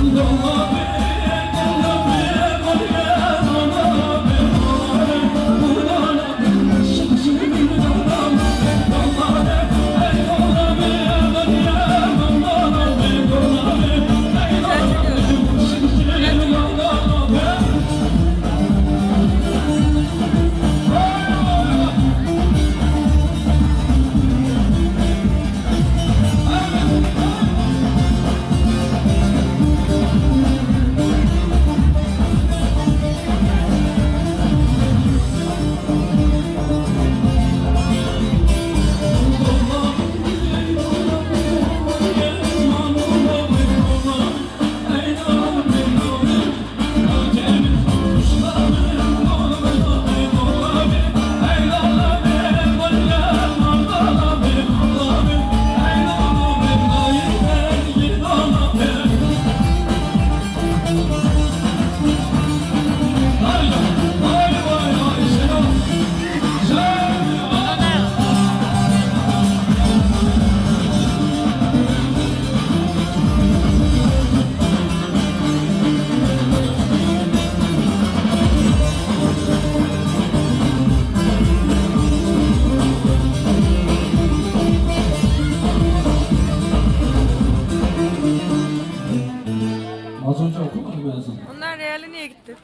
love it. Az önce okumadım ben sana. Onlar Real'e niye gitti?